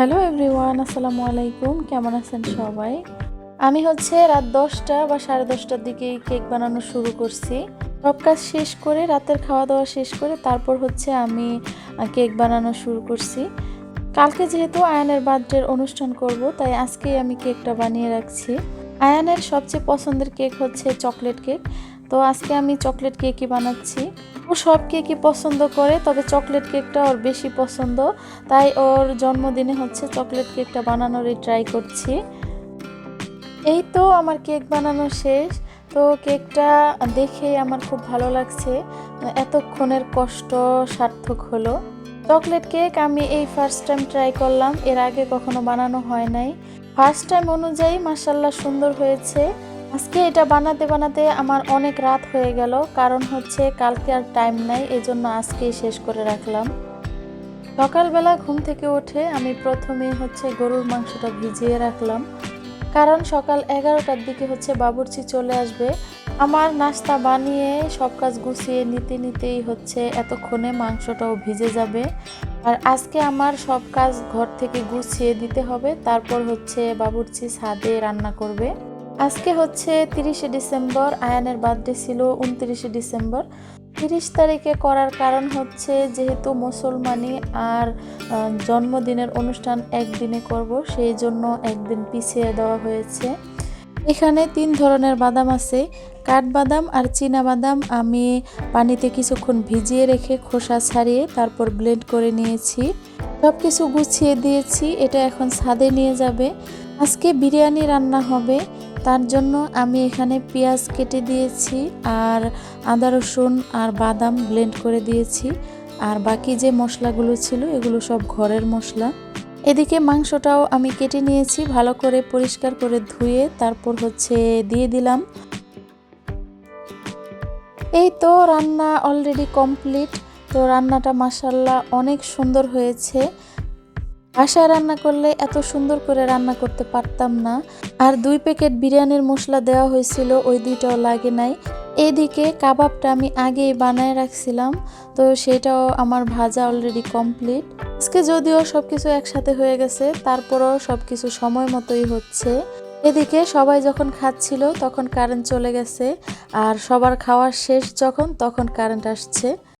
Hello everyone, আসসালামু আলাইকুম। কেমন আছেন সবাই? আমি হচ্ছে রাত দশটা বা সাড়ে দশটার দিকে কেক বানানো শুরু করছি। সব কাজ শেষ করে, রাতের খাওয়া দাওয়া শেষ করে তারপর হচ্ছে আমি কেক বানানো শুরু করছি। কালকে যেহেতু আয়ানের বার্থডের অনুষ্ঠান করব, তাই আজকেই আমি কেকটা বানিয়ে রাখছি। আয়ানের সবচেয়ে পছন্দের কেক হচ্ছে চকলেট কেক। তো আজকে আমি চকলেট কেকই বানাচ্ছি। ও সব কেকই পছন্দ করে, তবে চকলেট কেকটা ওর বেশি পছন্দ। তাই ওর জন্মদিনে হচ্ছে চকলেট কেকটা বানানোরই ট্রাই করছি। এই তো আমার কেক বানানো শেষ। তো কেকটা দেখে আমার খুব ভালো লাগছে। এতক্ষণের কষ্ট সার্থক হলো। চকলেট কেক আমি এই ফার্স্ট টাইম ট্রাই করলাম। এর আগে কখনো বানানো হয় নাই। ফার্স্ট টাইম অনুযায়ী মাসাল্লাহ সুন্দর হয়েছে। আজকে এটা বানাতে বানাতে আমার অনেক রাত হয়ে গেল, কারণ হচ্ছে কালকে আর টাইম নাই এই জন্য আজকেই শেষ করে রাখলাম। সকালবেলা ঘুম থেকে উঠে আমি প্রথমে হচ্ছে গরুর মাংসটা ভিজিয়ে রাখলাম, কারণ সকাল এগারোটার দিকে হচ্ছে বাবুর্চি চলে আসবে। আমার নাস্তা বানিয়ে সব কাজ গুছিয়ে নিতে নিতেই হচ্ছে এতক্ষণে মাংসটাও ভিজে যাবে। আর আজকে আমার সব কাজ ঘর থেকে গুছিয়ে দিতে হবে, তারপর হচ্ছে বাবুর্চি ছাদে রান্না করবে। আজকে হচ্ছে তিরিশে ডিসেম্বর, আয়ানের বার্থডে ছিল উনত্রিশে ডিসেম্বর। তিরিশ তারিখে করার কারণ হচ্ছে যেহেতু মুসলমানি আর জন্মদিনের অনুষ্ঠান একদিনে করব, সেই জন্য একদিন পিছিয়ে দেওয়া হয়েছে। এখানে তিন ধরনের বাদাম আছে, কাঠবাদাম আর চীনা বাদাম আমি পানিতে কিছুক্ষণ ভিজিয়ে রেখে খোসা ছাড়িয়ে তারপর ব্লেন্ড করে নিয়েছি। সব কিছু গুছিয়ে দিয়েছি, এটা এখন ছাদে নিয়ে যাবে। আজকে বিরিয়ানি রান্না হবে তার জন্য আমি এখানে পেঁয়াজ কেটে দিয়েছি আর আদা রসুন আর বাদাম ব্লেন্ড করে দিয়েছি। আর বাকি যে মশলাগুলো ছিল, এগুলো সব ঘরের মশলা। এদিকে মাংসটাও আমি কেটে নিয়েছি, ভালো করে পরিষ্কার করে ধুয়ে তারপর হচ্ছে দিয়ে দিলাম। এই তো রান্না অলরেডি কমপ্লিট তো রান্নাটা মাসাল্লাহ অনেক সুন্দর হয়েছে। বাসায় রান্না করলে এত সুন্দর করে রান্না করতে পারতাম না। আর দুই প্যাকেট বিরিয়ানির মশলা দেওয়া হয়েছিল, ওই দুইটাও লাগে নাই। এদিকে কাবাবটা আমি আগেই বানায় রাখছিলাম, তো সেটাও আমার ভাজা অলরেডি কমপ্লিট আজকে যদিও সব কিছু একসাথে হয়ে গেছে, তারপরও সব কিছু সময় মতোই হচ্ছে। এদিকে সবাই যখন খাচ্ছিল তখন কারেন্ট চলে গেছে, আর সবার খাওয়ার শেষ যখন, তখন কারেন্ট আসছে।